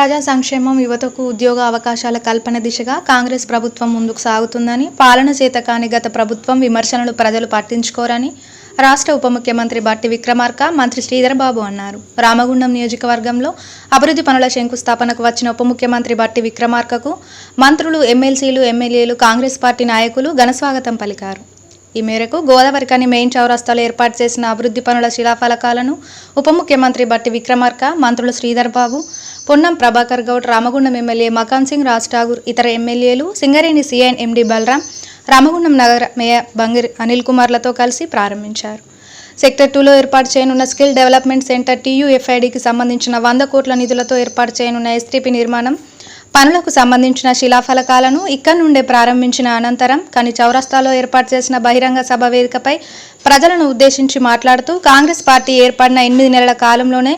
ప్రజా సంక్షేమం యువతకు ఉద్యోగ అవకాశాల కల్పన దిశగా కాంగ్రెస్ ప్రభుత్వం ముందుకు సాగుతుందని పాలన చేత కాని గత ప్రభుత్వం విమర్శలను ప్రజలు పట్టించుకోరని రాష్ట్ర ఉప ముఖ్యమంత్రి బట్టి విక్రమార్క మంత్రి శ్రీధర్బాబు అన్నారు. రామగుండం నియోజకవర్గంలో అభివృద్ధి పనుల శంకుస్థాపనకు వచ్చిన ఉప ముఖ్యమంత్రి బట్టి విక్రమార్కకు మంత్రులు ఎమ్మెల్సీలు ఎమ్మెల్యేలు కాంగ్రెస్ పార్టీ నాయకులు ఘనస్వాగతం పలికారు. ఈ మేరకు గోదావరికని మెయిన్ చౌరస్తాలో ఏర్పాటు చేసిన అభివృద్ధి పనుల శిలాఫలకాలను ఉప ముఖ్యమంత్రి బట్టి విక్రమార్క మంత్రులు శ్రీధర్ బాబు పొన్నం ప్రభాకర్ గౌడ్ రామగుండం ఎమ్మెల్యే మకాన్ సింగ్ రాజ్ ఠాగూర్ ఇతర ఎమ్మెల్యేలు సింగరేణి సిఐన్ ఎండి బలరాం రామగుండం నగర మేయర్ బంగిరి అనిల్ కుమార్లతో కలిసి ప్రారంభించారు. సెక్టర్ టూలో ఏర్పాటు చేయనున్న స్కిల్ డెవలప్మెంట్ సెంటర్ టీయూఎఫ్ఐడికి సంబంధించిన వంద కోట్ల నిధులతో ఏర్పాటు చేయనున్న ఎస్టీపీ నిర్మాణం పనులకు సంబంధించిన శిలాఫలకాలను ఇక్కడ నుండే ప్రారంభించిన అనంతరం కని చౌరస్తాలో ఏర్పాటు చేసిన బహిరంగ సభ వేదికపై ప్రజలను ఉద్దేశించి మాట్లాడుతూ కాంగ్రెస్ పార్టీ ఏర్పడిన ఎనిమిది నెలల కాలంలోనే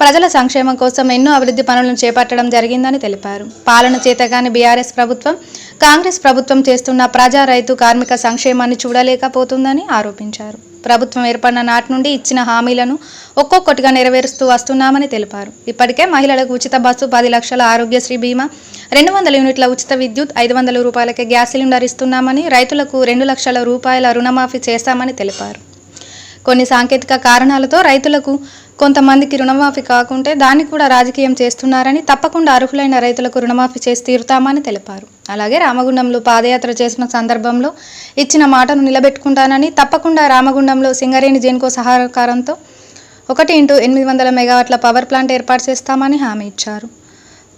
ప్రజల సంక్షేమం కోసం ఎన్నో అభివృద్ధి పనులను చేపట్టడం జరిగిందని తెలిపారు. పాలన చేతగాని బీఆర్ఎస్ ప్రభుత్వం కాంగ్రెస్ ప్రభుత్వం చేస్తున్న ప్రజా రైతు కార్మిక సంక్షేమాన్ని చూడలేకపోతుందని ఆరోపించారు. ప్రభుత్వం ఏర్పడిన నాటి నుండి ఇచ్చిన హామీలను ఒక్కొక్కటిగా నెరవేరుస్తూ వస్తున్నామని తెలిపారు. ఇప్పటికే మహిళలకు ఉచిత బస్సు పది లక్షల ఆరోగ్యశ్రీ బీమా రెండు వందల యూనిట్ల ఉచిత విద్యుత్ ఐదు వందల రూపాయలకే గ్యాస్ సిలిండర్ ఇస్తున్నామని రైతులకు రెండు లక్షల రూపాయల రుణమాఫీ చేస్తామని తెలిపారు. కొన్ని సాంకేతిక కారణాలతో రైతులకు కొంతమందికి రుణమాఫీ కాకుంటే దాన్ని కూడా రాజకీయం చేస్తున్నారని తప్పకుండా అర్హులైన రైతులకు రుణమాఫీ చేసి తీరుతామని తెలిపారు. అలాగే రామగుండంలో పాదయాత్ర చేసిన సందర్భంలో ఇచ్చిన మాటను నిలబెట్టుకుంటానని తప్పకుండా రామగుండంలో సింగరేణి జెన్కో సహకారంతో ఒకటి ఇంటూ ఎనిమిది వందల మెగావాట్ల పవర్ ప్లాంట్ ఏర్పాటు చేస్తామని హామీ ఇచ్చారు.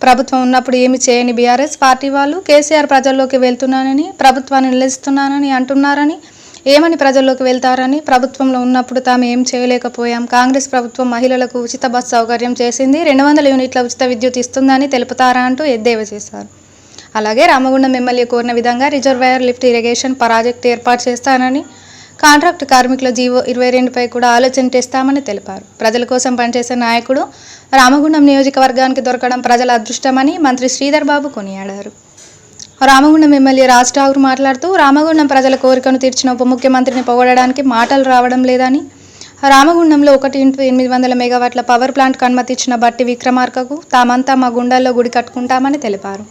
ప్రభుత్వం ఉన్నప్పుడు ఏమి చేయని బీఆర్ఎస్ పార్టీ వాళ్ళు కేసీఆర్ ప్రజల్లోకి వెళ్తున్నానని ప్రభుత్వాన్ని నిలుస్తున్నానని అంటున్నారని ఏమని ప్రజల్లోకి వెళ్తారని? ప్రభుత్వంలో ఉన్నప్పుడు తాము ఏం చేయలేకపోయాం. కాంగ్రెస్ ప్రభుత్వం మహిళలకు ఉచిత బస్ సౌకర్యం చేసింది. రెండు వందల యూనిట్ల ఉచిత విద్యుత్ ఇస్తుందని తెలుపుతారా అంటూ ఎద్దేవా చేశారు. అలాగే రామగుండం ఎమ్మెల్యే కోరిన విధంగా రిజర్వాయర్ లిఫ్ట్ ఇరిగేషన్ ప్రాజెక్టు ఏర్పాటు చేస్తానని కాంట్రాక్ట్ కార్మికుల జీవో ఇరవై రెండుపై కూడా ఆలోచన చేస్తామని తెలిపారు. ప్రజల కోసం పనిచేసే నాయకుడు రామగుండం నియోజకవర్గానికి దొరకడం ప్రజల అదృష్టమని మంత్రి శ్రీధర్ బాబు కొనియాడారు. రామగుండం ఎమ్మెల్యే రాజ్ ఠాకూర్ మాట్లాడుతూ రామగుండం ప్రజల కోరికను తీర్చిన ఉప ముఖ్యమంత్రిని పొగడడానికి మాటలు రావడం లేదని రామగుండంలో ఒకటి ఇంటూ ఎనిమిది వందల మెగావాట్ల పవర్ ప్లాంట్ అనుమతిచ్చిన బట్టి విక్రమార్కకు తామంతా మా గుండాల్లో గుడి కట్టుకుంటామని తెలిపారు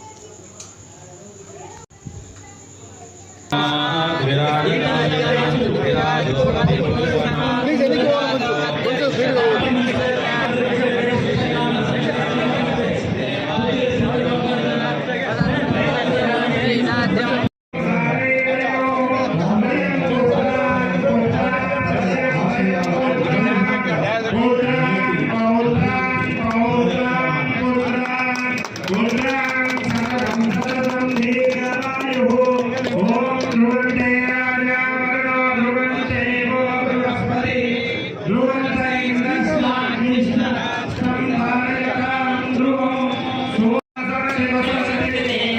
everything.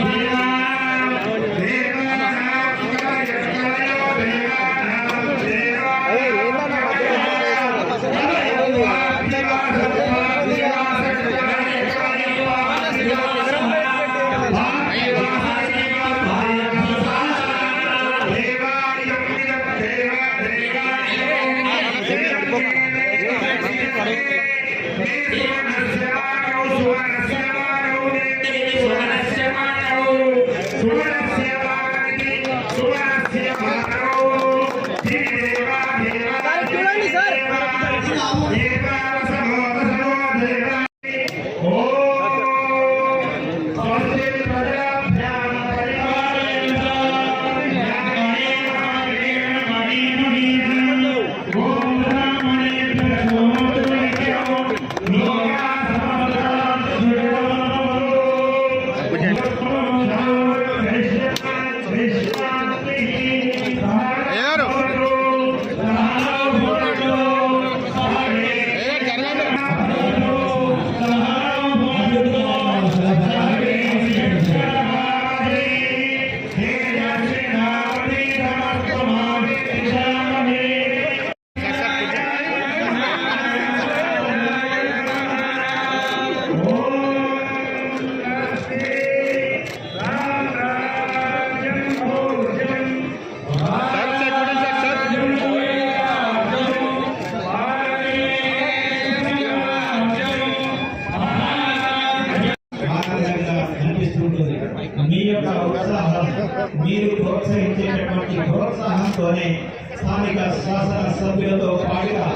శాసనసభ్యులతో పాటుగా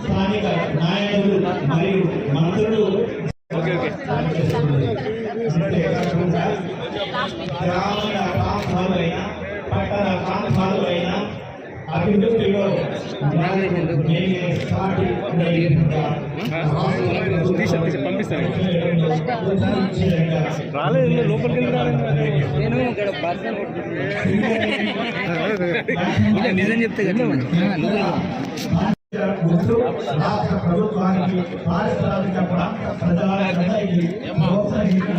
స్థానిక నాయకులు మరియు మంత్రులు గ్రామీణ ప్రాంతాలైన పట్టణ ప్రాంతాలైన అభివృద్ధిలో పార్టీ రాలేదు లోపలికి నేను ఇక్కడ నిజం చెప్తే కదా ముందు రాష్ట్ర ప్రభుత్వానికి పారిశ్రామిక ప్రాంత ప్రజల ప్రజలకి ప్రోత్సహించడానికి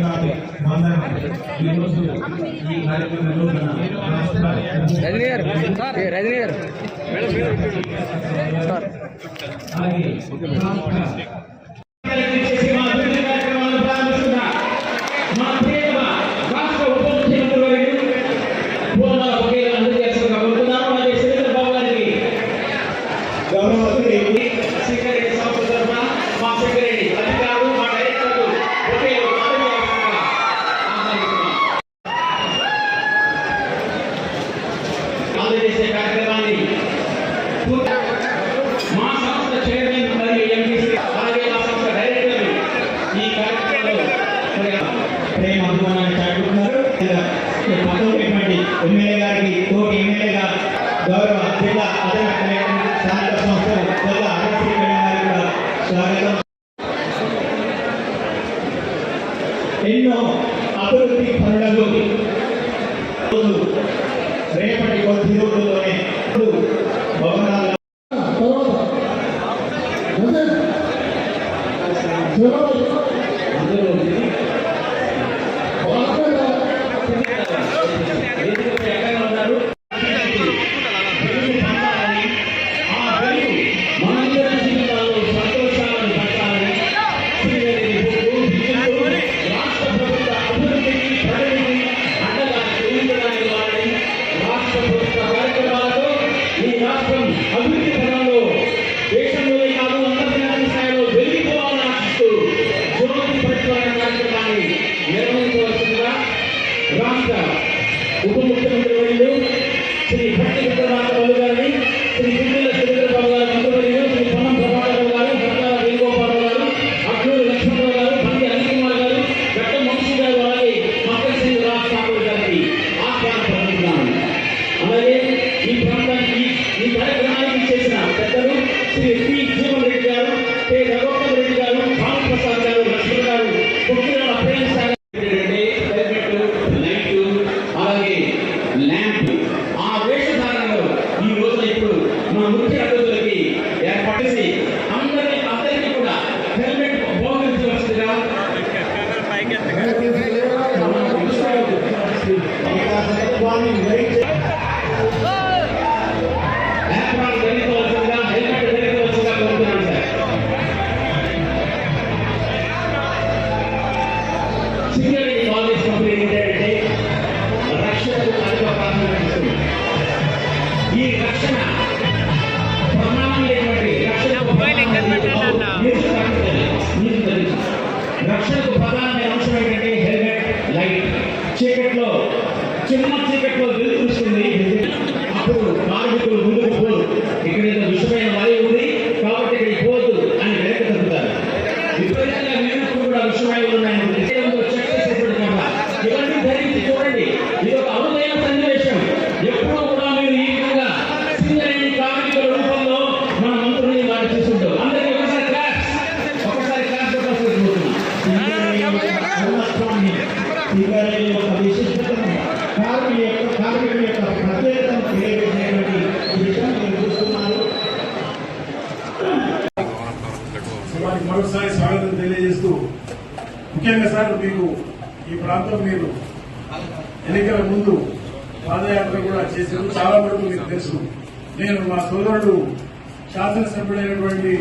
గారు ఈరోజు ఈ కార్యక్రమంలో రజనీ గారు రజనీ గారు పాదయాత్ర కూడా చేశారు చాలా వరకు మీకు తెలుసు. నేను మా సోదరుడు శాసనసభ్యుడైనటువంటి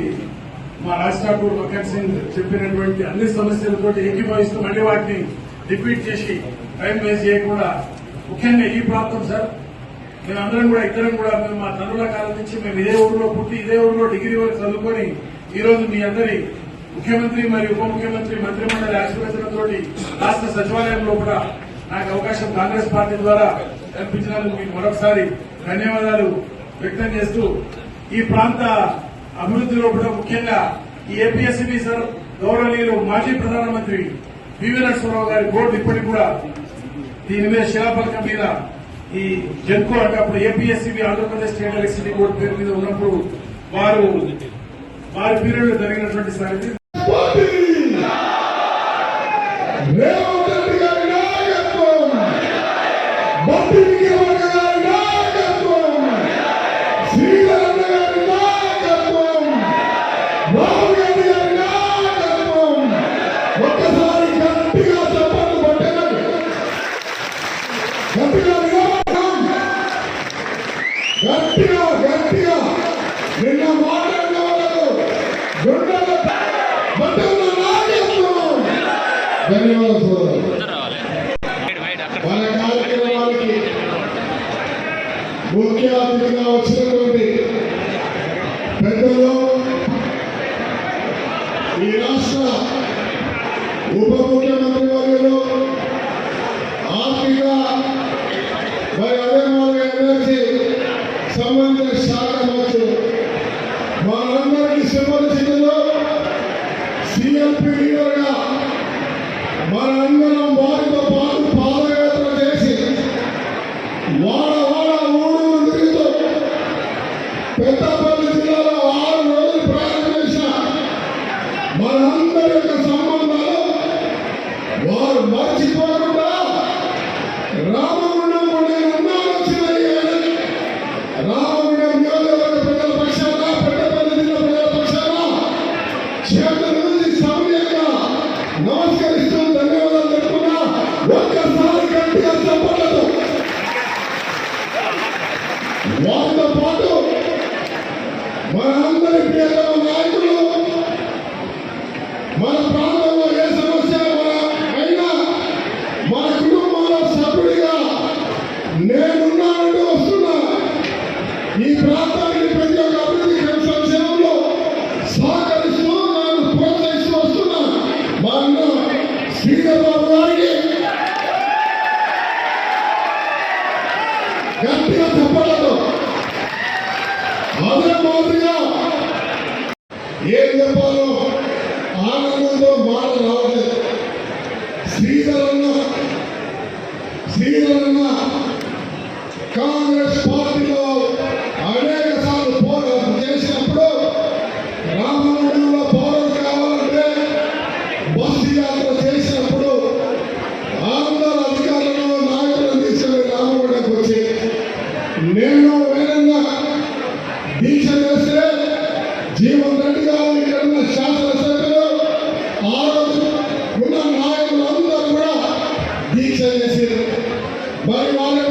మా రాష్ట్రాకు భగత్ సింగ్ చెప్పినటువంటి అన్ని సమస్యలతో ఏకీభవిస్తూ మళ్ళీ వాటిని రిపీట్ చేసి టైం వేస్ట్ చేయకుండా ముఖ్యంగా ఈ ప్రాంతం సార్. మేమందరం కూడా ఇద్దరం కూడా మేము మా తండ్రుల కాలం నుంచి మేము ఇదే ఊరిలో పుట్టి ఇదే ఊరిలో డిగ్రీ వరకు చదువుకొని ఈ రోజు మీ అందరి ముఖ్యమంత్రి మరియు ఉప ముఖ్యమంత్రి మంత్రిమండలి ఆశీర్వచనంతో రాష్ట్ర సచివాలయంలో కూడా నాకు అవకాశం కాంగ్రెస్ పార్టీ ద్వారా కల్పించినందుకు మీకు మరొకసారి ధన్యవాదాలు వ్యక్తం చేస్తూ ఈ ప్రాంత అభివృద్ధి కూడా ముఖ్యంగా ఈ ఏపీఎస్సీబీ సార్ గౌరవనీయులు మాజీ ప్రధానమంత్రి పివి నరసింహరావు గారి బోర్డు ఇప్పటికి కూడా దీని మీద శిలాఫలకం మీద ఈ జెన్కో అంటే అప్పుడు APSEB Andhra Pradesh state election board పేరు మీద ఉన్నప్పుడు వారు వారి పీరియడ్ జరిగినటువంటి సంగతి మరి వాళ్ళ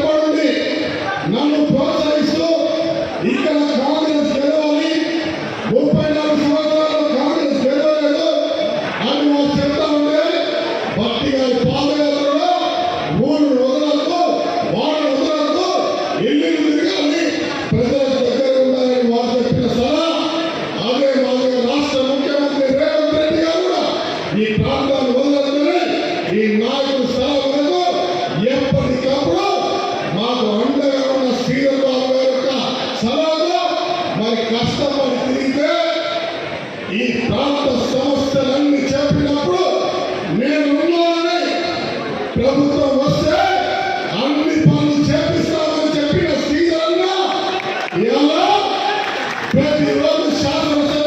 ప్రతిరోజు శాసనసభ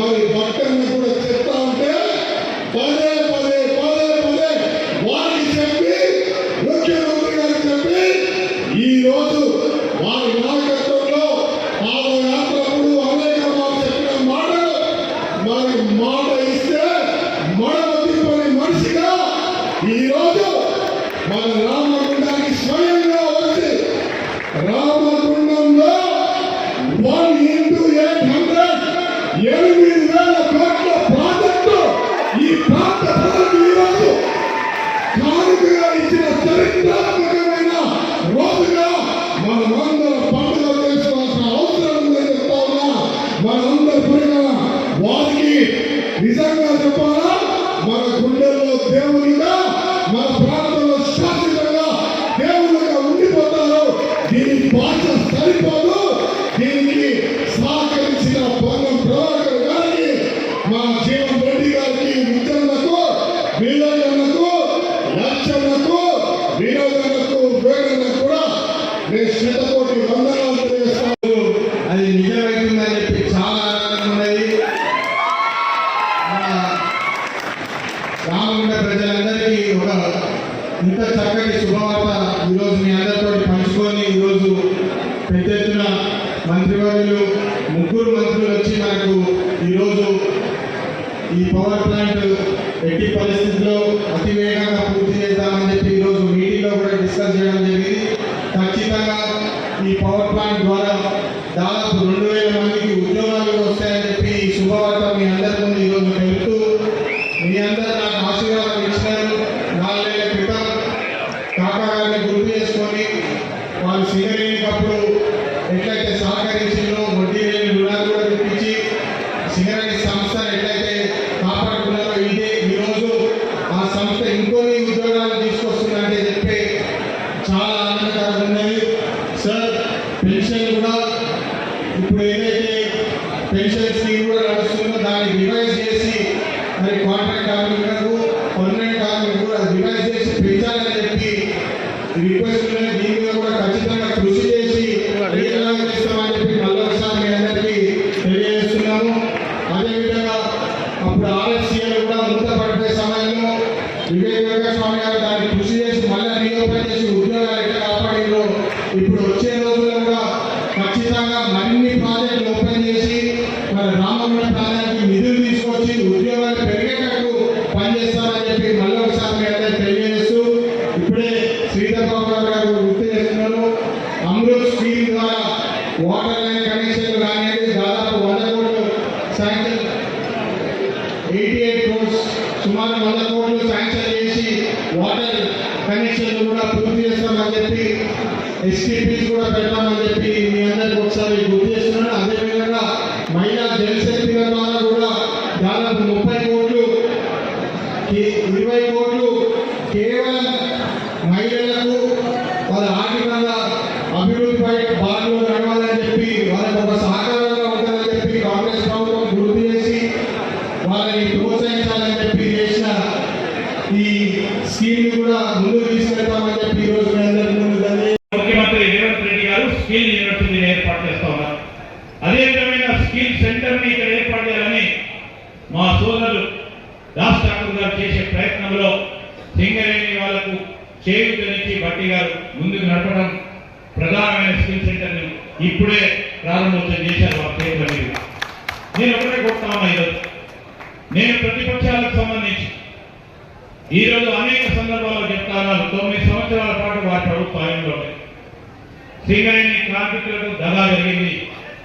promoted one కార్యక్రమం ద్వారా దాదాపు రెండు వేల మందికి ఉద్యోగాలు వస్తాయని చెప్పి ఈ శుభవార్త మీ అందరి ముందు ఈరోజు పెడుతూ మీ అందరు నాకు ఆశీర్వాదం ఇచ్చినారు. నాలుగేళ్ళ క్రితం కాకా గారిని గుర్తు చేసుకొని వారు స్వీకరించినప్పుడు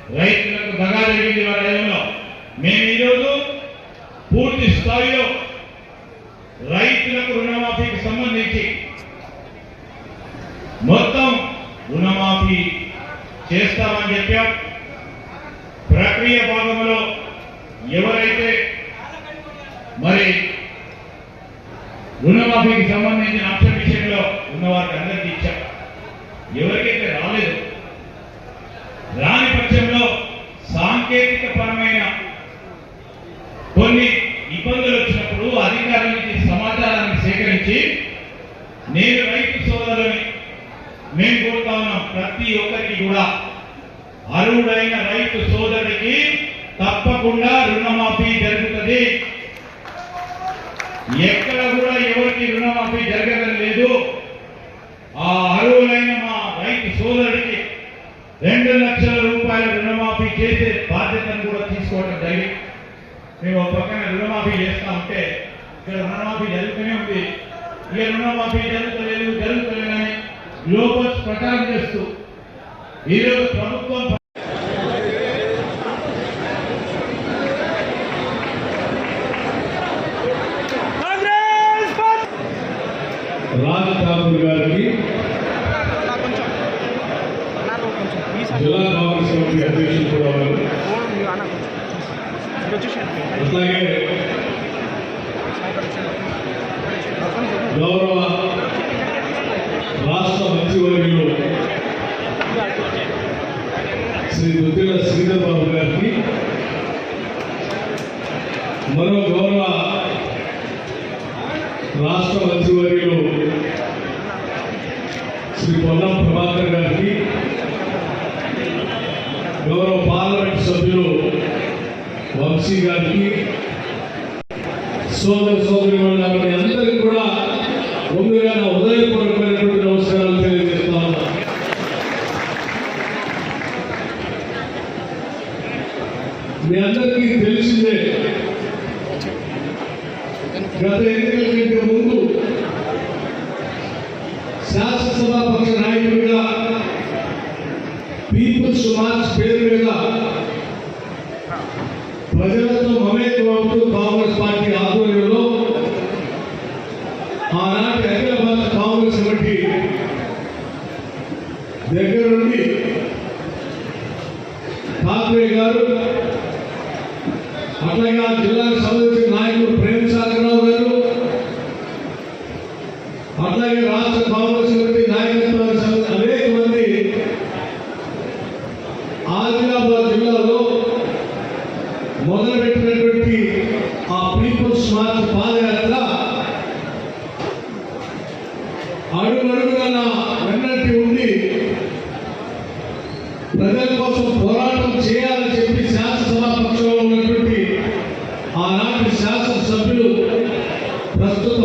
రైతులకు బగా జరిగింది వారు ఎక్కడ కూడా ఎవరికి రుణమాఫీ జరగడం లేదు. ఆ అరువులైన మా రైతు సోదరుడికి రెండు లక్షల రూపాయల రుణమాఫీ చేసే బాధ్యతను కూడా తీసుకోవడం జరిగింది. మేము ఒక పక్కన రుణమాఫీ చేస్తా ఉంటే ఇక్కడ రుణమాఫీ జరుగుతూనే ఉంది. ఇక రుణమాఫీ జరుగుతలేదు జరుగుతలేదని గ్లోబల్స్ ప్రచారం చేస్తూ ఈరోజు ప్రభుత్వం రాష్ట్ర మంత్రివర్యులు శ్రీ బుద్ధిల శ్రీధర్ బాబు గారికి మరో గౌరవ రాష్ట్ర మంత్రివర్యులు శ్రీ పొన్నం ప్రభాకర్ గారికి గౌరవ పార్లమెంట్ సభ్యులు వంశీ గారికి సోదరు సోదరు भजन ప్రస్తుతం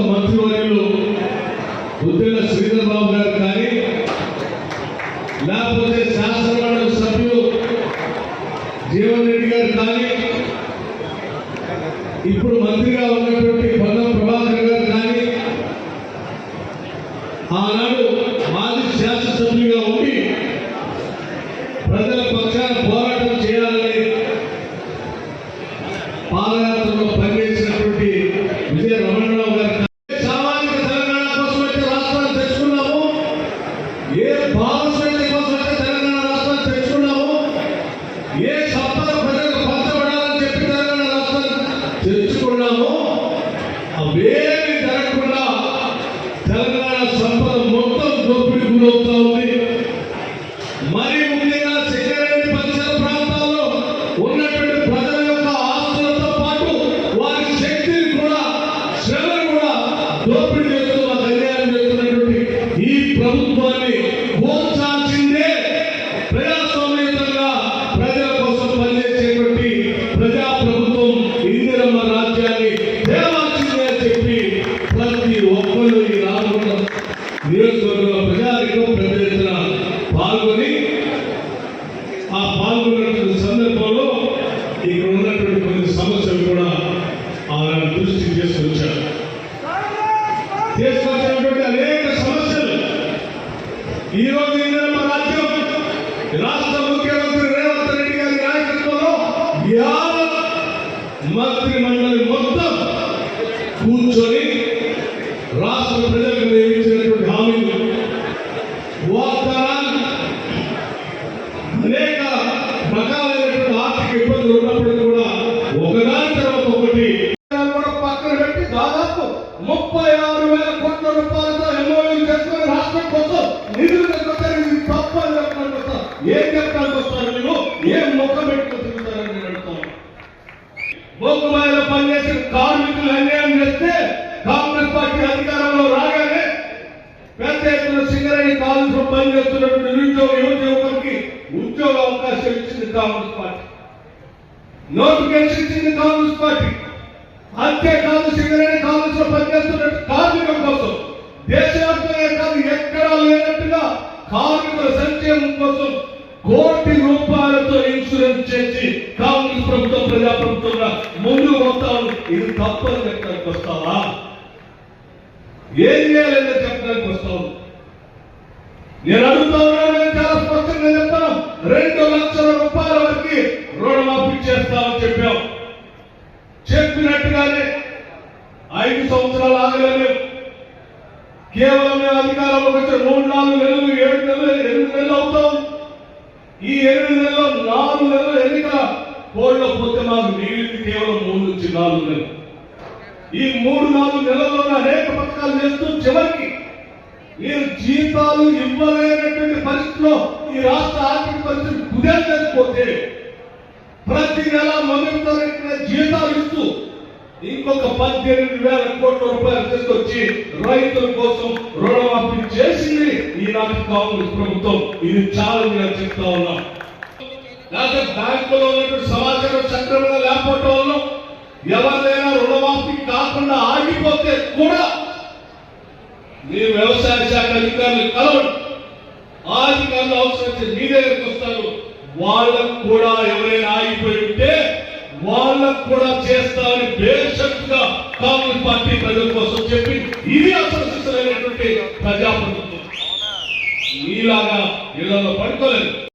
మండలం చేస్తున్న కార్మికుల కోసం దేశవ్యాప్తంగా కాదు ఎక్కడా లేనట్టుగా కార్మికుల సంక్షేమం కోసం కోటి రూపాయలతో ఇన్సూరెన్స్ చేసి కాంగ్రెస్ ప్రభుత్వం ప్రజాప్రభుత్వం ముందుకు పోతాను ఇది తప్పని చెప్పడానికి వస్తావా? ఏం చేయాలని చెప్పడానికి వస్తావు? నేను అడుగుతా ఉన్నాను నేను చాలా స్పష్టంగా చెప్తాను. రెండు లక్షల రూపాయల వరకు రుణమాఫీ చేస్తామని చెప్పాం చెప్పినట్టుగానే ఐదు సంవత్సరాలు ఆగలేదు కేవలం మేము అధికారంలోకి వచ్చిన మూడు నాలుగు నెలలు ఏడు నెలలు ఎనిమిది నెలలు అవుతాం. ఈ ఎనిమిది నెలలు నాలుగు నెలలు ఎన్నిక కోళ్ళ పోతే మాకు మిగిలింది కేవలం మూడు నుంచి నాలుగు నెలలు. ఈ మూడు నాలుగు నెలల్లో అనేక పథకాలు చేస్తూ చివరికి మీరు జీతాలు ఇవ్వలేనటువంటి పరిస్థితిలో పద్దెనిమిది వేల కోట్ల రూపాయలు తీసుకొచ్చి రైతుల కోసం రుణమాఫీ చేసింది ఈనాటి కాంగ్రెస్ ప్రభుత్వం. ఇది చాలా నేను చెప్తా ఉన్నాం. లేకపోతే బ్యాంకులో ఉన్నటువంటి సమాచారం సక్రమంగా లేకపోవటం వల్ల ఎవరైనా రుణమాఫీ కాకుండా ఆగిపోతే కూడా మీ వ్యవసాయ శాఖ అధికారులు కలవండి ఆ అధికారులు అవసరమైతే మీ దగ్గరికి వస్తారు. వాళ్ళకు కూడా ఎవరైనా ఆగిపోయి ఉంటే వాళ్ళకు కూడా చేస్తామని బేషక్గా కాంగ్రెస్ పార్టీ ప్రజల కోసం చెప్పి ఇది అసలు ప్రజాప్రభుత్వం. మీలాగా ఇళ్ళలో పడుకోలేదు.